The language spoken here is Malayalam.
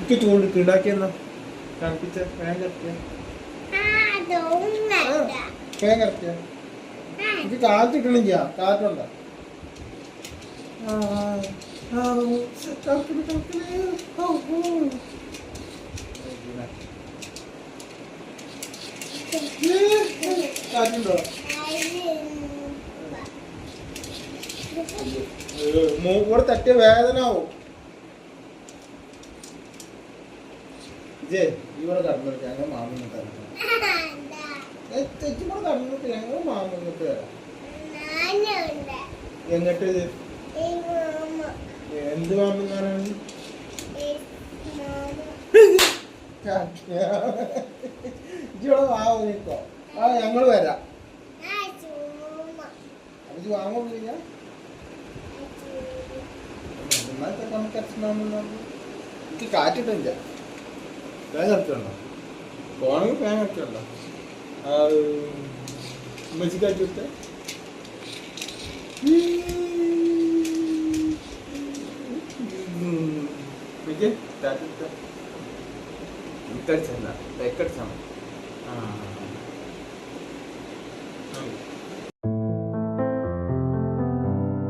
എനിക്ക് ചൂണ്ടിട്ട് ഉണ്ടാക്കിയെന്നാ കാണിപ്പിച്ച ഫാൻ കറക്കിയ ഫാൻ കറക്കിയ എനിക്ക് കാറ്റ് കിട്ടണം ചെയ്യാം കാറ്റുണ്ടോ. കാറ്റുണ്ടോ മൂക്കൂടെ തട്ടിയ വേദന ആവും ഇജേ ഇവിടെ കടന്നിട്ട് ഞങ്ങൾ മാമൂന്ന് തരാം കടന്നിട്ട് ഞങ്ങൾ മാമൂന്നിട്ട് തരാം എന്നിട്ട് എന്ത് മാമെന്നാണ് വാങ്ങും നിൽക്കോ ആ ഞങ്ങൾ വരാം അത് വാങ്ങില്ല നമുക്ക് കാറ്റിട്ടില്ല. రాగలుగుతున్నాం పోవడానికి ప్లాన్ అవుతున్నాం మంచిగా చూస్తే విజయ్ ఎక్కడ చందా ఎక్కడ చందా